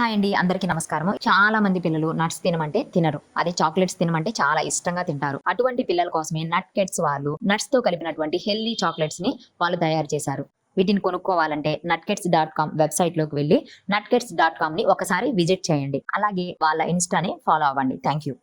Hi అండి అందరికీ నమస్కారం చాలా మంది పిల్లలు నట్స్ తినమంటే తినరు. అదే చాక్లెట్స్ తినమంటే చాలా ఇష్టంగా తింటారు. అటువంటి పిల్లల కోసమే నట్ కెట్స్ వాళ్ళు నట్స్తో కలిపినటువంటి హెల్దీ చాక్లెట్స్ని వాళ్ళు తయారు చేశారు. వీటిని కొనుక్కోవాలంటే నట్కెట్స్ డాట్ కామ్ వెబ్సైట్లోకి వెళ్ళి నట్కెట్స్ డాట్ కామ్ని ఒకసారి విజిట్ చేయండి. అలాగే వాళ్ళ ఇన్స్టాని ఫాలో అవ్వండి. థ్యాంక్ యూ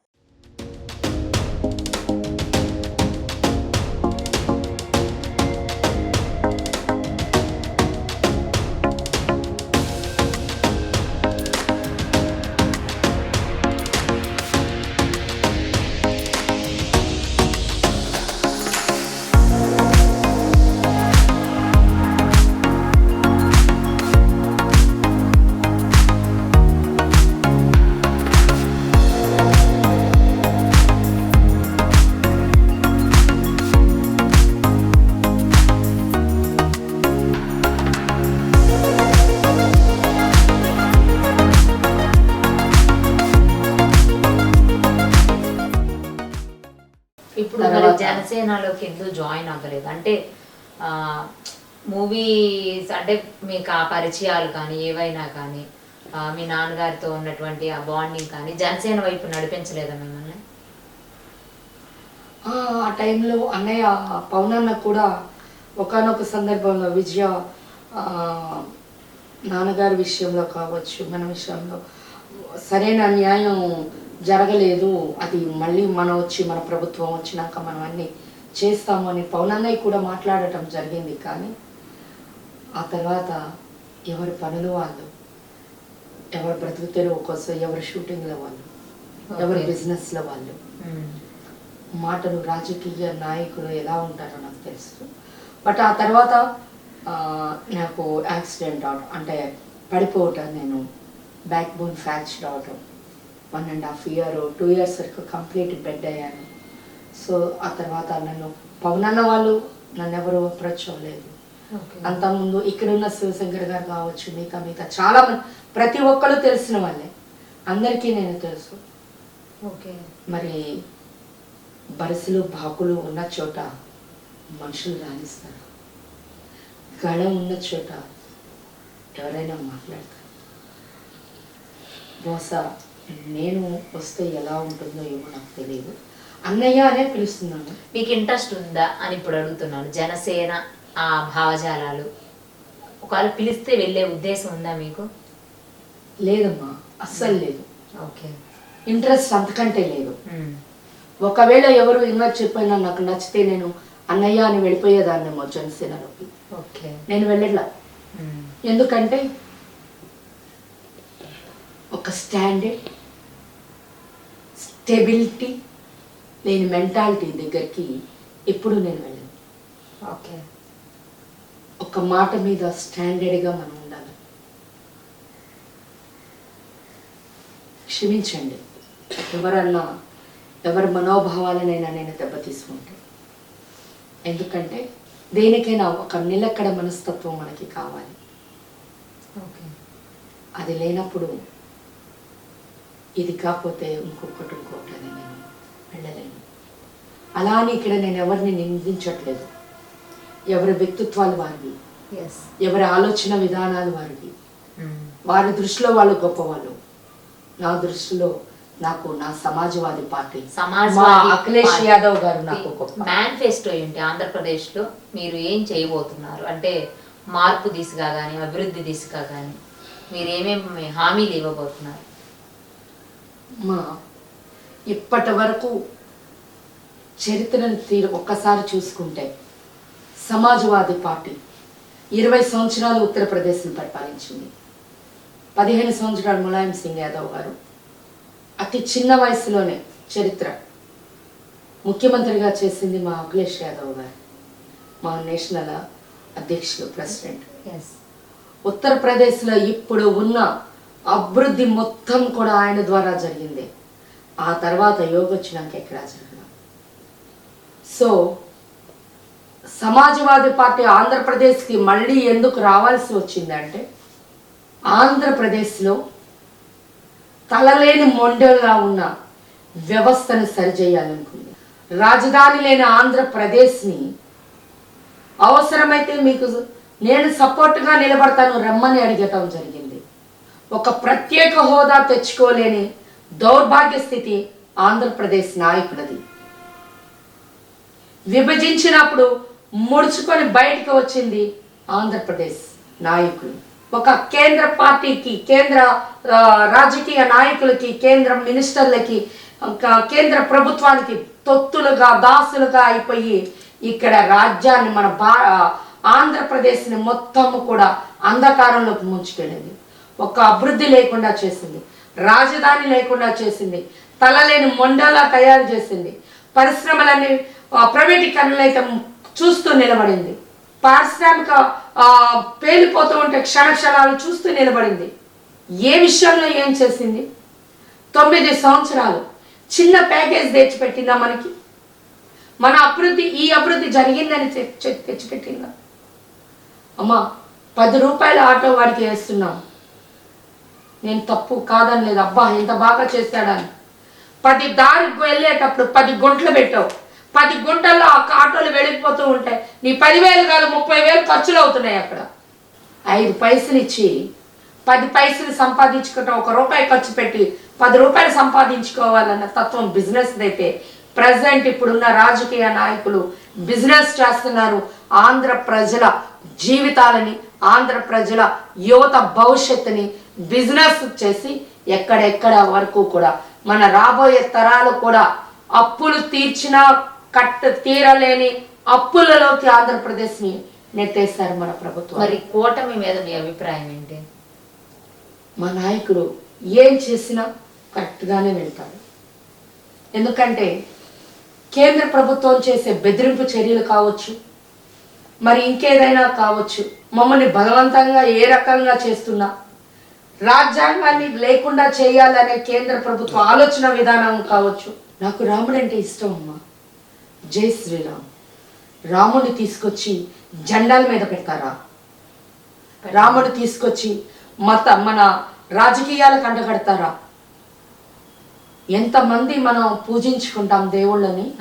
సినిమాలోకి ఎందుకు జాయిన్ అవ్వలేదు? అంటే మూవీస్ అంటే మీకు ఆ పరిచయాలు కానీ ఏవైనా కానీ మీ నాన్నగారితో ఉన్నటువంటి ఆ బాండింగ్ కానీ జనసేన వైపు నడిపించలేదా మిమ్మల్ని? ఆ టైంలో అన్నయ్య పవనన్న కూడా ఒకానొక సందర్భంలో విజయ నాన్నగారి విషయంలో కావచ్చు మన విషయంలో సరైన న్యాయం జరగలేదు. అది మళ్ళీ మనం వచ్చి మన ప్రభుత్వం వచ్చినాక మనం అన్ని చేస్తాము అని పవనన్నయ్య కూడా మాట్లాడటం జరిగింది. కానీ ఆ తర్వాత ఎవరి పనులు వాళ్ళు ఎవరి బ్రతుకు తెరువు కోసం ఎవరి షూటింగ్ల వాళ్ళు ఎవరి. బిజినెస్ల వాళ్ళు. మాటలు రాజకీయ నాయకులు ఎలా ఉంటారో నాకు తెలుసు. బట్ ఆ తర్వాత నాకు యాక్సిడెంట్ అవడం అంటే పడిపోవటం నేను బ్యాక్ బోన్ ఫ్రాక్చర్ అవటం one and half year two years వరకు కంప్లీట్ బెడ్ అయ్యాను. సో ఆ తర్వాత నన్ను పవనన్న వాళ్ళు నన్ను ఎవరు అప్రోచ్ అవ్వలేదు అంతకుముందు ఇక్కడున్న శివశంకర్ గారు కావచ్చు మిగతా మిగతా చాలా మంది ప్రతి ఒక్కరు తెలిసిన వాళ్ళే. అందరికీ నేను తెలుసు. ఓకే. మరి బరసులు బాకులు ఉన్న చోట మనుషులు రాణిస్తారు. గళం ఉన్న చోట ఎవరైనా మాట్లాడతారు. బహుశా నేను వస్తే ఎలా ఉంటుందో ఏమో నాకు తెలియదు. అన్నయ్య అనే పిలుస్తున్నాను. మీకు ఇంట్రెస్ట్ ఉందా అని ఇప్పుడు అడుగుతున్నాను. జనసేన ఆ భావజాలాలు. ఒకవేళ పిలిస్తే వెళ్ళే ఉద్దేశం ఉందా మీకు? లేదమ్మా అస్సలు లేదు. ఓకే. ఇంట్రెస్ట్ అంతకంటే లేదు. ఒకవేళ ఎవరు ఇంకా చెప్పినా నాకు నచ్చితే నేను అన్నయ్య అని వెళ్ళిపోయేదాన్నేమో జనసేనలోకి ఓకే. నేను వెళ్ళట్లా. ఎందుకంటే ఒక స్టాండర్డ్ స్టెబిలిటీ లేని మెంటాలిటీ దగ్గరికి ఎప్పుడు నేను వెళ్ళను. ఓకే. ఒక మాట మీద స్టాండర్డ్గా మనం ఉండాలి. క్షమించండి. ఎవరన్నా ఎవరి మనోభావాలనైనా నేను దెబ్బతీసుకుంటాను ఎందుకంటే దేనికైనా ఒక నిలకడ మనస్తత్వం మనకి కావాలి. ఓకే. అది లేనప్పుడు ఇది కాకపోతే ఇంకొకటి ఇంకొకటి అని నేను వెళ్ళలేను అలా అని ఇక్కడ నేను ఎవరిని నిందించట్లేదు. ఎవరి వ్యక్తిత్వాలు వారివి. ఎవరి ఆలోచన విధానాలు వారివి. వారి దృష్టిలో వాళ్ళు గొప్పవాళ్ళు. నా దృష్టిలో నాకు నా సమాజవాది పార్టీ. అఖిలేష్. యాదవ్ గారు నాకు మేనిఫెస్టో ఏంటి? ఆంధ్రప్రదేశ్లో మీరు ఏం చేయబోతున్నారు? అంటే మార్పు దిశగా కానీ అభివృద్ధి దిశగా కానీ మీరు ఏమేమి హామీలు ఇవ్వబోతున్నారు? మా ఇప్పటి వరకు చరిత్రను తీరు ఒక్కసారి చూసుకుంటే సమాజ్వాదీ పార్టీ ఇరవై సంవత్సరాలు ఉత్తరప్రదేశ్ని పరిపాలించింది. పదిహేను సంవత్సరాలు ములాయం సింగ్ యాదవ్ గారు. అతి చిన్న వయసులోనే చరిత్ర ముఖ్యమంత్రిగా చేసింది మా అఖిలేష్ యాదవ్ గారు మా నేషనల్ అధ్యక్షులు ప్రెసిడెంట్. ఉత్తరప్రదేశ్లో ఇప్పుడు ఉన్న అభివృద్ధి మొత్తం కూడా ఆయన ద్వారా జరిగింది. ఆ తర్వాత యోగ వచ్చినాక ఎక్కడ జరగదు సో సమాజ్వాదీ పార్టీ ఆంధ్రప్రదేశ్కి మళ్ళీ ఎందుకు రావాల్సి వచ్చిందంటే ఆంధ్రప్రదేశ్లో తలలేని మొండగా ఉన్న వ్యవస్థను సరిచేయాలనుకుంది. రాజధాని లేని ఆంధ్రప్రదేశ్ని అవసరమైతే మీకు నేను సపోర్ట్గా నిలబడతాను రమ్మని అడగటం జరిగింది. ఒక ప్రత్యేక హోదా తెచ్చుకోలేని దౌర్భాగ్య స్థితి ఆంధ్రప్రదేశ్ నాయకులది. విభజించినప్పుడు ముడుచుకొని బయటకు వచ్చింది ఆంధ్రప్రదేశ్ నాయకులు. ఒక కేంద్ర పార్టీకి కేంద్ర రాజకీయ నాయకులకి కేంద్ర మినిస్టర్లకి ఇంకా కేంద్ర ప్రభుత్వానికి తొత్తులుగా దాసులుగా అయిపోయి ఇక్కడ రాజ్యాన్ని మన భా ఆంధ్రప్రదేశ్ని మొత్తము కూడా అంధకారంలోకి ముంచుకెళ్ళింది. ఒక అభివృద్ధి లేకుండా చేసింది. రాజధాని లేకుండా చేసింది. తలలేని మొండలా తయారు చేసింది. పరిశ్రమలన్నీ ప్రైవేటీకరణలైతే ప్రైవేటీకరణలు అయితే చూస్తూ నిలబడింది. పారిశ్రామిక పేలిపోతూ ఉంటే క్షణక్షణాలు చూస్తూ నిలబడింది. ఏ విషయంలో ఏం చేసింది? తొమ్మిది సంవత్సరాలు. చిన్న ప్యాకేజ్ తెచ్చిపెట్టిందా మనకి? మన అభివృద్ధి ఈ అభివృద్ధి జరిగిందని తెచ్చిపెట్టిందా? అమ్మా పది రూపాయల ఆటో వాడికి వేస్తున్నాం. నేను తప్పు కాదని లేదు. అబ్బా ఎంత బాగా చేశాడని. పది దారికి వెళ్ళేటప్పుడు పది గుంటలు పెట్టావు. పది గుంటల్లో ఆ ఆటోలు వెళ్ళిపోతూ ఉంటాయి. నీ పదివేలు కాదు ముప్పై వేలు ఖర్చులు అవుతున్నాయి అక్కడ. ఐదు పైసలు ఇచ్చి పది పైసలు సంపాదించుకుంటాం ఒక రూపాయి ఖర్చు పెట్టి పది రూపాయలు సంపాదించుకోవాలన్న తత్వం బిజినెస్ అయితే ప్రజెంట్ ఇప్పుడున్న రాజకీయ నాయకులు బిజినెస్ చేస్తున్నారు. ఆంధ్ర ప్రజల జీవితాలని ఆంధ్ర ప్రజల యువత భవిష్యత్తుని బిజినెస్ చేసి ఎక్కడెక్కడ వరకు కూడా మన రాబోయే తరాలు కూడా అప్పులు తీర్చినా కట్ట తీరలేని అప్పులలోకి ఆంధ్రప్రదేశ్ని నెట్టేశారు మన ప్రభుత్వం. మరి కూటమి మీద మీ అభిప్రాయం ఏంటి? మా నాయకుడు ఏం చేసినా కరెక్ట్గానే వెళ్తాడు. ఎందుకంటే కేంద్ర ప్రభుత్వం చేసే బెదిరింపు చర్యలు కావచ్చు మరి ఇంకేదైనా కావచ్చు మమ్మల్ని బలవంతంగా ఏ రకంగా చేస్తున్నా రాజ్యాంగాన్ని లేకుండా చేయాలనే కేంద్ర ప్రభుత్వ ఆలోచన విధానం కావచ్చు. నాకు రాముడు అంటే ఇష్టం అమ్మా. జై శ్రీరామ్. రాముడిని తీసుకొచ్చి జెండాల మీద పెడతారా? రాముడు తీసుకొచ్చి మత మన రాజకీయాలకు అంటగడతారా? ఎంతమంది మనం పూజించుకుంటాం దేవుళ్ళని.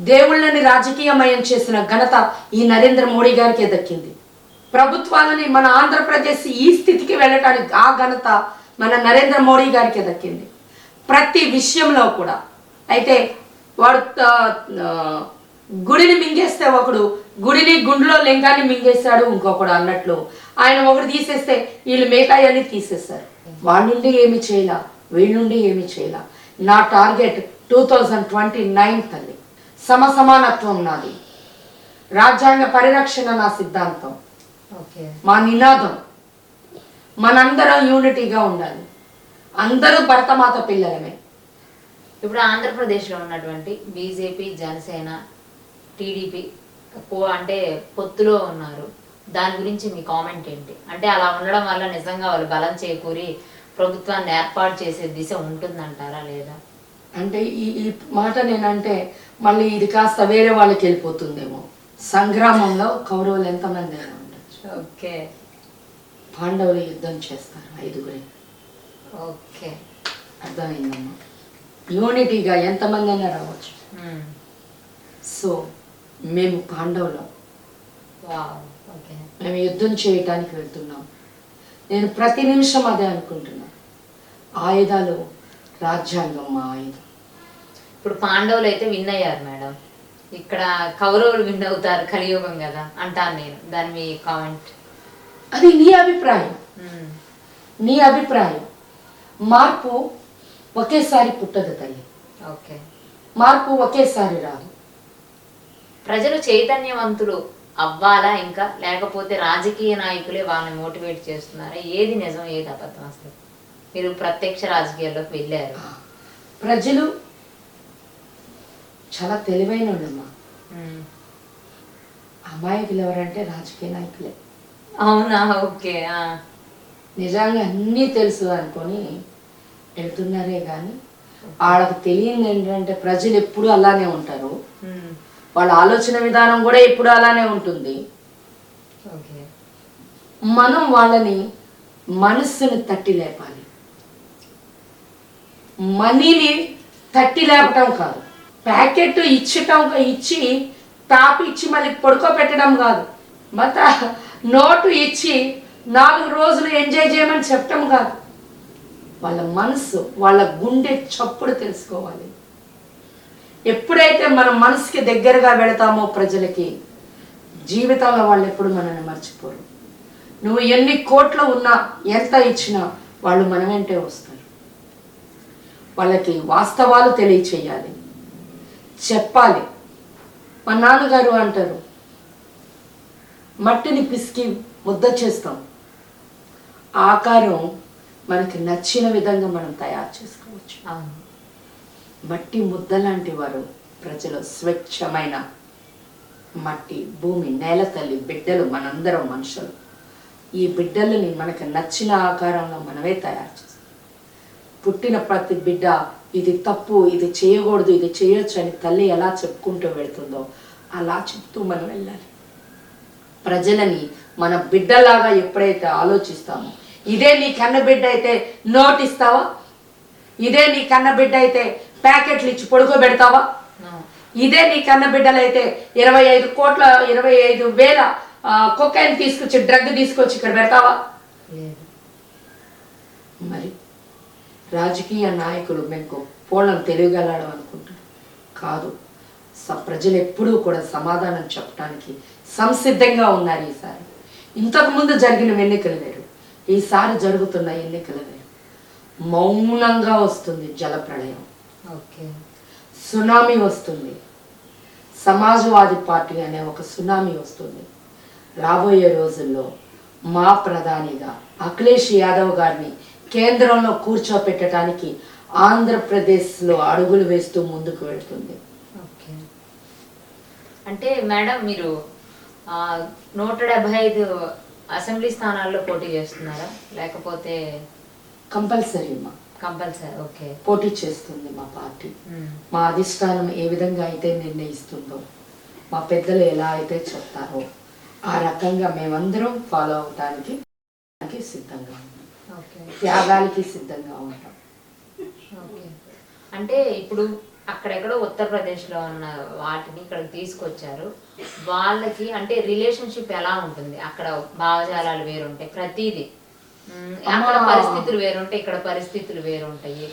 దేవుళ్ళని రాజకీయమయం చేసిన ఘనత ఈ నరేంద్ర మోడీ గారికే దక్కింది. ప్రభుత్వాలని మన ఆంధ్రప్రదేశ్ ఈ స్థితికి వెళ్ళటానికి ఆ ఘనత మన నరేంద్ర మోడీ గారికి దక్కింది. ప్రతి విషయంలో కూడా. అయితే వాడు గుడిని మింగేస్తే ఒకడు గుడిని గుండెలో లింగాన్ని మింగేశాడు ఇంకొకడు అన్నట్లు ఆయన ఒకడు తీసేస్తే వీళ్ళు మిగతాయన్నీ తీసేస్తారు వాళ్ళ నుండి ఏమి చేయాల వీళ్ళ నుండి ఏమి చేయాల. నా target two thousand twenty nine తల్లి సమసమానత్వం నాది. రాజ్యాంగ పరిరక్షణ నా సిద్ధాంతం. మా నినాదం మనందరం యూనిటీగా ఉండాలి. అందరూ భరతమాత పిల్లలమే. ఇప్పుడు ఆంధ్రప్రదేశ్లో ఉన్నటువంటి బీజేపీ జనసేన టీడీపీ కో- అంటే పొత్తులో ఉన్నారు. దాని గురించి మీ కామెంట్ ఏంటి? అంటే అలా ఉండడం వల్ల నిజంగా వాళ్ళు బలం చేకూరి ప్రభుత్వాన్ని ఏర్పాటు చేసే దిశ ఉంటుందంటారా లేదా? అంటే ఈ ఈ మాట నేనంటే మళ్ళీ ఇది కాస్త వేరే వాళ్ళకి వెళ్ళిపోతుందేమో. సంగ్రామంలో కౌరవులు ఎంతమంది ఓకే. పాండవులు యుద్ధం చేస్తారు ఐదుగురి. ఓకే. అర్థమైందమ్మా. యూనిటీగా ఎంతమంది అయినా రావచ్చు. సో మేము పాండవులం. వావ్. ఓకే. మేము యుద్ధం చేయటానికి వెళ్తున్నాం. నేను ప్రతి నిమిషం అదే అనుకుంటున్నా. ఆయుధాలు రాజ్యాంగం మా ఆయుధం. ఇప్పుడు పాండవులు అయితే విన్ అయ్యారు మేడం. ఇక్కడ కౌరవులు విన్ అవుతారు కలియుగం కదా అంటాను నేను. దాని మీ కామెంట్. అది నీ అభిప్రాయం. నీ అభిప్రాయం. మార్పు ఒకేసారి పుట్టదు తల్లి. ఓకే. మార్పు ఒకేసారి రాదు. ప్రజలు చైతన్యవంతులు అవ్వాలా ఇంకా? లేకపోతే రాజకీయ నాయకులే వాళ్ళని మోటివేట్ చేస్తున్నారా? ఏది నిజం ఏది అబద్ధం అసలు? మీరు ప్రత్యక్ష రాజకీయాల్లోకి వెళ్ళారు. ప్రజలు చాలా తెలివైన వాళ్ళమ్మా మ్మ్. అమాయకులు ఎవరంటే రాజకీయ నాయకులే. అవునా? ఓకే. నిజంగా అన్నీ తెలుసు అనుకొని వెళ్తున్నారే కానీ వాళ్ళకి తెలియదు ఏంటంటే ప్రజలు ఎప్పుడు అలానే ఉంటారు. వాళ్ళ ఆలోచన విధానం కూడా ఎప్పుడు అలానే ఉంటుంది. ఓకే. మనం వాళ్ళని మనస్సుని తట్టి లేపాలి. మనీని తట్టి లేపటం కాదు. ప్యాకెట్ ఇచ్చటం ఇచ్చి టాప్ ఇచ్చి మళ్ళీ పడుకోబెట్టడం కాదు. మత నోటు ఇచ్చి నాలుగు రోజులు ఎంజాయ్ చేయమని చెప్పటం కాదు. వాళ్ళ మనసు వాళ్ళ గుండె చప్పుడు తెలుసుకోవాలి. ఎప్పుడైతే మన మనసుకి దగ్గరగా వెళతామో ప్రజలకి జీవితంలో వాళ్ళు ఎప్పుడు మనల్ని మర్చిపోరు. నువ్వు ఎన్ని కోట్లు ఉన్నా ఎంత ఇచ్చినా వాళ్ళు మన వెంటే వస్తారు. వాళ్ళకి వాస్తవాలు తెలియచేయాలి. చెప్పాలి. మా నాన్నగారు అంటారు మట్టిని పిసికి ముద్ద చేస్తాం. ఆకారం మనకి నచ్చిన విధంగా మనం తయారు చేసుకోవచ్చు. మట్టి ముద్ద లాంటి వారు ప్రజలు స్వచ్ఛమైన మట్టి భూమి నేల తల్లి బిడ్డలు మనందరం మనుషులు. ఈ బిడ్డలని మనకు నచ్చిన ఆకారంలో మనమే తయారు చేస్తాం. పుట్టిన ప్రతి బిడ్డ ఇది తప్పు ఇది చేయకూడదు ఇది చేయొచ్చు అని తల్లి ఎలా చెప్పుకుంటూ వెళ్తుందో అలా చెప్తూ మనం వెళ్ళాలి. ప్రజలని మన బిడ్డలాగా ఎప్పుడైతే ఆలోచిస్తామో ఇదే నీ కన్న బిడ్డ అయితే నోట్ ఇస్తావా? ఇదే నీ కన్న బిడ్డ అయితే ప్యాకెట్లు ఇచ్చి పడుకోబెడతావా? ఇదే నీ కన్న బిడ్డలైతే ఇరవై ఐదు కోట్ల ఇరవై ఐదు వేల కొకైన్ తీసుకొచ్చి డ్రగ్ తీసుకొచ్చి ఇక్కడ పెడతావా? మరి రాజకీయ నాయకులు మీకు పోలం తెలియగలడం అనుకుంటారు. కాదు స- ప్రజలు ఎప్పుడూ కూడా సమాధానం చెప్పడానికి సంసిద్ధంగా ఉన్నారు ఈసారి. ఇంతకుముందు జరిగిన ఎన్నికలు వేరు ఈసారి జరుగుతున్న ఎన్నికలు వేరు. మౌనంగా వస్తుంది జల ప్రళయం ఓకే. సునామీ వస్తుంది. సమాజ్వాదీ పార్టీ అనే ఒక సునామీ వస్తుంది. రాబోయే రోజుల్లో మా ప్రధానిగా అఖిలేష్ యాదవ్ గారిని కేంద్రంలో కూర్చోపెట్టడానికి ఆంధ్రప్రదేశ్లో అడుగులు వేస్తూ ముందుకు వెళ్తుంది. ఓకే. అంటే మేడం మీరు నూట డెబ్బై ఐదు అసెంబ్లీ స్థానాల్లో పోటీ చేస్తున్నారా? లేకపోతే కంపల్సరీ మా. Compulsory okay. పోటీ చేస్తుంది మా పార్టీ. మా అధిష్టానం ఏ విధంగా అయితే నిర్ణయిస్తుందో మా పెద్దలు ఎలా అయితే చెప్తారో ఆ రకంగా మేమందరం ఫాలో అవటానికి సిద్ధంగా త్యాగాలకి సిద్ధంగా ఉంటాం. అంటే ఇప్పుడు అక్కడెక్కడో ఉత్తరప్రదేశ్లో ఉన్న వాటిని ఇక్కడికి తీసుకొచ్చారు. వాళ్ళకి అంటే రిలేషన్షిప్ ఎలా ఉంటుంది? అక్కడ భావజాలాలు వేరుంటాయి ప్రతిదీ. అక్కడ. పరిస్థితులు వేరుంటాయి ఇక్కడ పరిస్థితులు వేరుంటాయి.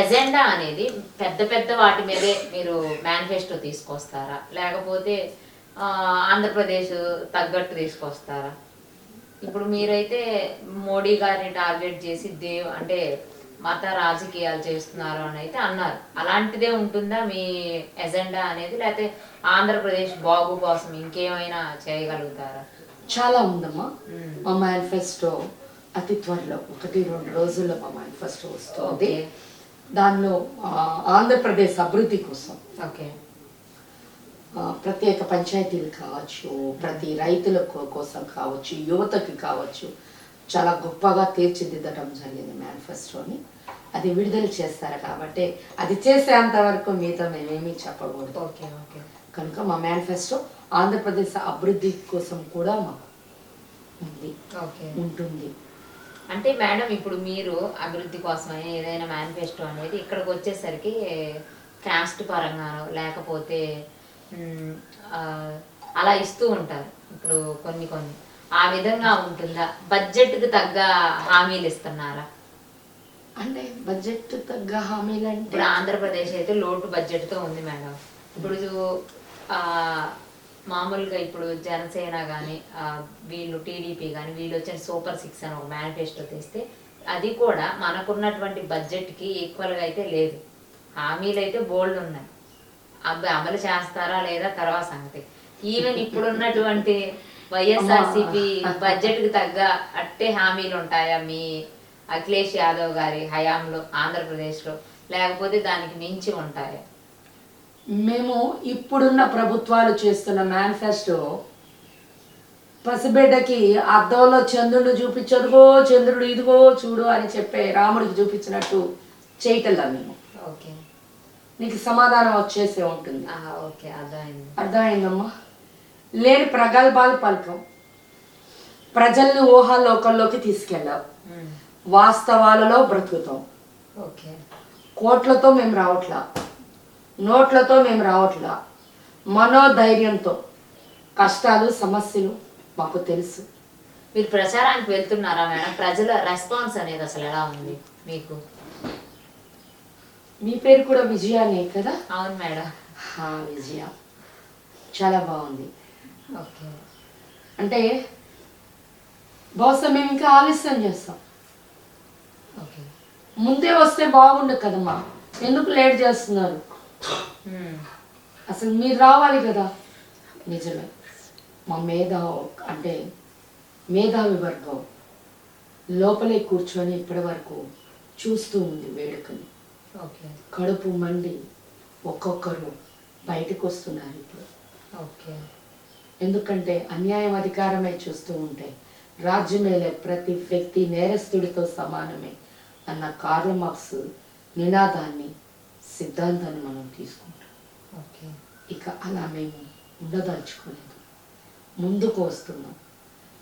ఎజెండా అనేది పెద్ద పెద్ద వాటి మీదే మీరు మేనిఫెస్టో తీసుకొస్తారా? లేకపోతే ఆంధ్రప్రదేశ్ తగ్గట్టు తీసుకొస్తారా? ఇప్పుడు మీరైతే మోడీ గారిని టార్గెట్ చేసి దేవ్ అంటే మత రాజకీయాలు చేస్తున్నారు అని అయితే అన్నారు. అలాంటిదే ఉంటుందా మీ ఎజెండా అనేది? లేకపోతే ఆంధ్రప్రదేశ్ బాగు కోసం ఇంకేమైనా చేయగలుగుతారా? చాలా ఉందమ్మా. మ్మ్. మా మేనిఫెస్టో అతి త్వరలో ఒకటి రెండు రోజుల్లో మా మేనిఫెస్టో వస్తుంది. దానిలో ఆంధ్రప్రదేశ్ అభివృద్ధి కోసం. ఓకే. ప్రత్యేక పంచాయతీలు కావచ్చు ప్రతి రైతుల కోసం కావచ్చు యువతకి కావచ్చు చాలా గొప్పగా తీర్చిదిద్దటం జరిగింది మేనిఫెస్టోని. అది విడుదల చేస్తారు కాబట్టి అది చేసేంత వరకు మీతో మేమేమీ చెప్పకూడదు. Okay okay. కనుక మా మేనిఫెస్టో ఆంధ్రప్రదేశ్ అభివృద్ధి కోసం కూడా మాకు ఉంది ఓకే. ఉంటుంది. అంటే మేడం ఇప్పుడు మీరు అభివృద్ధి కోసమని ఏదైనా మేనిఫెస్టో అనేది ఇక్కడికి వచ్చేసరికి కాస్ట్ పరంగానో లేకపోతే అలా ఇస్తూ ఉంటారు. ఇప్పుడు కొన్ని కొన్ని. ఆ విధంగా ఉంటుందా? బడ్జెట్కి తగ్గ హామీలు ఇస్తున్నారా? అంటే బడ్జెట్ తగ్గ హామీలు అంటే ఇప్పుడు ఆంధ్రప్రదేశ్ అయితే లోటు బడ్జెట్తో ఉంది మేడం. ఇప్పుడు ఆ, మామూలుగా ఇప్పుడు జనసేన కానీ వీళ్ళు టీడీపీ కానీ వీళ్ళు వచ్చిన సూపర్ సిక్స్ అని ఒక మేనిఫెస్టో తెస్తే అది కూడా మనకున్నటువంటి బడ్జెట్కి ఈక్వల్గా అయితే లేదు. హామీలు అయితే బోల్డ్ ఉన్నాయి. అమలు చేస్తారా లేదా తర్వాత సంగతి. ఈవెన్ ఇప్పుడున్నటువంటి వైఎస్ఆర్సిపి బడ్జెట్కి తగ్గ అట్టే హామీలు ఉంటాయా మీ అఖిలేష్ యాదవ్ గారి హయాంలో ఆంధ్రప్రదేశ్లో? లేకపోతే దానికి మించి ఉంటాయా? మేము ఇప్పుడున్న ప్రభుత్వాలు చేస్తున్న మేనిఫెస్టో పసిబిడ్డకి అద్దంలో చంద్రుడు చూపించదుగో చంద్రుడు ఇదిగో చూడు అని చెప్పే రాముడికి చూపించినట్టు చేయటల్లా మేము. ఓకే. నీకు సమాధానం వచ్చేసే ఉంటుంది. ఓకే అర్థమైంది. అర్థమైందమ్మా? లేని ప్రగల్భాలు పలకం. ప్రజల్ని ఊహాలోకంలోకి తీసుకెళ్ళాం వాస్తవాలలో బ్రతుకుతాం. ఓకే. కోట్లతో మేము రావట్లా. నోట్లతో మేము రావట్లా. మనోధైర్యంతో. కష్టాలు సమస్యలు మాకు తెలుసు. మీరు ప్రచారానికి వెళ్తున్నారా మేడం? ప్రజల రెస్పాన్స్ అనేది అసలు ఎలా ఉంది మీకు? మీ పేరు కూడా విజయానే కదా? అవును మేడం. హా, విజయ. చాలా బాగుంది. ఓకే. అంటే బహుశా మేము ఇంకా ఆలస్యం చేస్తాం. ఓకే. ముందే వస్తే బాగుండు కదమ్మా. ఎందుకు లేట్ చేస్తున్నారు? అసలు మీరు రావాలి కదా? నిజమే. మా మేధా అంటే మేధావి వర్గం. లోపలే కూర్చొని ఇప్పటి వరకు చూస్తూ ఉంది వేడుకని కడుపు మండి ఒక్కొక్కరు బయటకు వస్తున్నారు ఇప్పుడు. ఓకే. ఎందుకంటే అన్యాయం అధికారమే చూస్తూ ఉంటే రాజ్యమేలే ప్రతి వ్యక్తి నేరస్తుడితో సమానమే అన్న కార్ల మార్క్స్ నినాదాన్ని సిద్ధాంతాన్ని మనం తీసుకుంటాం. ఓకే. ఇక అలా మేము ఉండదలుచుకోలేదు. ముందుకు వస్తున్నాం.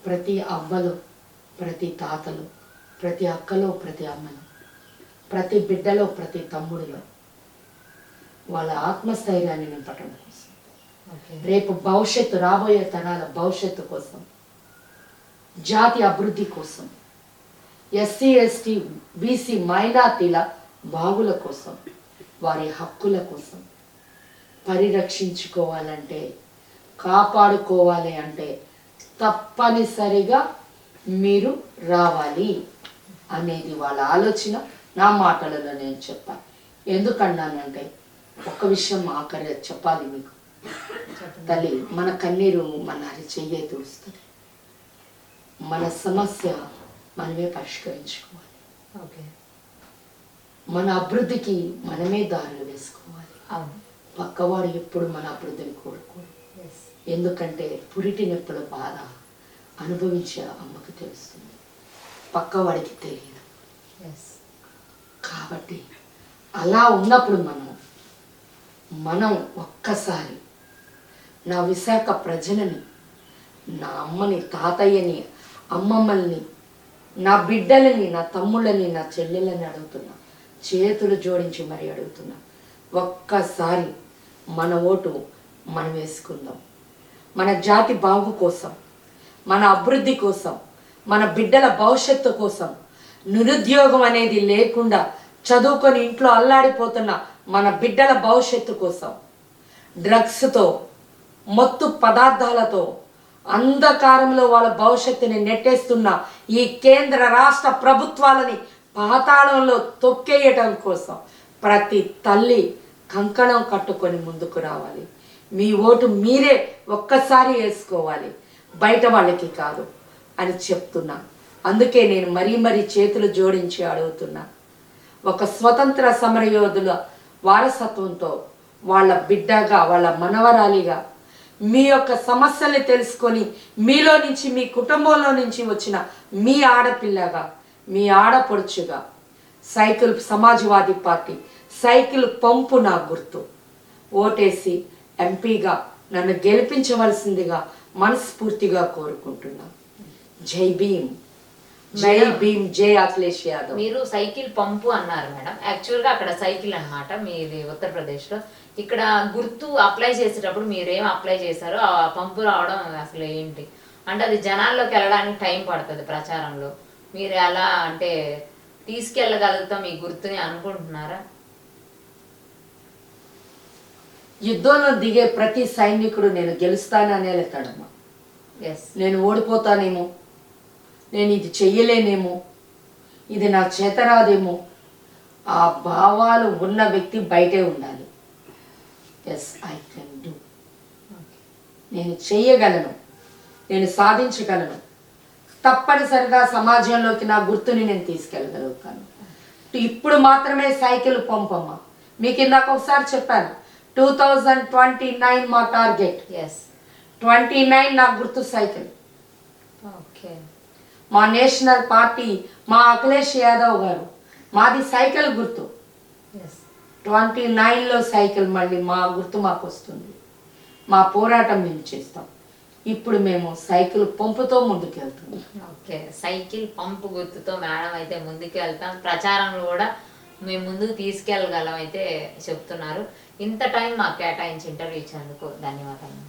ప్రతి అవ్వలో ప్రతి తాతలో ప్రతి అక్కలో ప్రతి అమ్మలో ప్రతి బిడ్డలో ప్రతి తమ్ముడిలో వాళ్ళ ఆత్మస్థైర్యాన్ని నింపటం రేపు భవిష్యత్తు రాబోయే తరాల భవిష్యత్తు కోసం జాతి అభివృద్ధి కోసం ఎస్సీ ఎస్టీ బీసీ మైనార్టీల బాగుల కోసం వారి హక్కుల కోసం పరిరక్షించుకోవాలంటే కాపాడుకోవాలి అంటే తప్పనిసరిగా మీరు రావాలి అనేది వాళ్ళ ఆలోచన. నా మాటలలో నేను చెప్పాను ఎందుకన్నానంటే ఒక్క విషయం ఆఖరి చెప్పాలి మీకు. తల్లి మన కన్నీరు మన చెయ్యే తుడుస్తుంది మన సమస్య మనమే పరిష్కరించుకోవాలి. మన అభివృద్ధికి మనమే దారులు వేసుకోవాలి. పక్కవాడు ఎప్పుడు మన అభివృద్ధిని కోరుకోడు ఎందుకంటే పురిటి నొప్పుల బాధ అనుభవించే అమ్మకు తెలుస్తుంది. పక్కవాడికి తెలియదు. ఎస్ కాబట్టి అలా ఉన్నప్పుడు మనం మనం ఒక్కసారి నా విశాఖ ప్రజలని నా అమ్మని తాతయ్యని అమ్మమ్మల్ని నా బిడ్డలని నా తమ్ముళ్ళని నా చెల్లెలని అడుగుతున్నా. చేతులు జోడించి మరి అడుగుతున్నా. ఒక్కసారి మన ఓటు మనం వేసుకుందాం. మన జాతి బాగు కోసం మన అభివృద్ధి కోసం మన బిడ్డల భవిష్యత్తు కోసం నిరుద్యోగం అనేది లేకుండా చదువుకొని ఇంట్లో అల్లాడిపోతున్న మన బిడ్డల భవిష్యత్తు కోసం డ్రగ్స్తో మత్తు పదార్థాలతో అంధకారంలో వాళ్ళ భవిష్యత్తుని నెట్టేస్తున్న ఈ కేంద్ర రాష్ట్ర ప్రభుత్వాలని పాతాళంలో తొక్కేయటం కోసం ప్రతి తల్లి కంకణం కట్టుకొని ముందుకు రావాలి. మీ ఓటు మీరే ఒక్కసారి వేసుకోవాలి. బయట వాళ్ళకి కాదు అని చెప్తున్నా. అందుకే నేను మరీ మరీ చేతులు జోడించి అడుగుతున్నా. ఒక స్వతంత్ర సమరయోధుల వారసత్వంతో వాళ్ళ బిడ్డగా వాళ్ళ మనవరాలిగా మీ యొక్క సమస్యల్ని తెలుసుకొని మీలో నుంచి మీ కుటుంబంలో నుంచి వచ్చిన మీ ఆడపిల్లగా మీ ఆడపడుచుగా cycle Samajwadi party cycle pump నా గుర్తు. ఓటేసి ఎంపీగా నన్ను గెలిపించవలసిందిగా మనస్ఫూర్తిగా కోరుకుంటున్నా. జై భీమ్. జై. భీమ్ జై అఖిలేష్ యాదవ్. మీరు సైకిల్ పంపు అన్నారు మేడం. యాక్చువల్గా అక్కడ సైకిల్ అన్నమాట మీది ఉత్తరప్రదేశ్లో ఇక్కడ గుర్తు అప్లై చేసేటప్పుడు మీరేం అప్లై చేశారో ఆ పంపు రావడం అసలు ఏంటి? అంటే అది జనాల్లోకి వెళ్ళడానికి టైం పడుతుంది ప్రచారంలో. మీరు ఎలా అంటే తీసుకెళ్ళగలుగుతాం ఈ గుర్తుని అనుకుంటున్నారా? యుద్ధంలో దిగే ప్రతి సైనికుడు నేను గెలుస్తాననే ఎస్ నేను ఓడిపోతానేమో. నేను ఇది చెయ్యలేనేమో. ఇది నా చేతరాదేమో ఆ భావాలు ఉన్న వ్యక్తి బయటే ఉండాలి. ఎస్ ఐ కెన్ డూ నేను చెయ్యగలను. నేను సాధించగలను. తప్పనిసరిగా సమాజంలోకి నా గుర్తుని నేను తీసుకెళ్ళగలుగుతాను. ఇప్పుడు మాత్రమే సైకిల్ పంపమ్మ. మీకు ఇందాక ఒకసారి చెప్పాను. టూ థౌజండ్ ట్వంటీ నైన్ మా టార్గెట్. ఎస్ ట్వంటీ నైన్ నా గుర్తు సైకిల్. ఓకే మా నేషనల్ పార్టీ మా అఖిలేష్ యాదవ్ గారు. మాది సైకిల్ గుర్తు. ట్వంటీ నైన్లో సైకిల్ మళ్ళీ మా గుర్తు మాకు వస్తుంది. మా పోరాటం మేము చేస్తాం. ఇప్పుడు మేము సైకిల్ పంపుతో ముందుకెళ్తున్నాం ఓకే. సైకిల్ పంపు గుర్తుతో మేడం అయితే ముందుకు వెళ్తాం ప్రచారంలో కూడా మేము ముందుకు తీసుకెళ్ళగలం అయితే చెప్తున్నారు. ఇంత టైం మాకు కేటాయించి ఇంటర్వ్యూ ఇచ్చినందుకు ధన్యవాదాలు.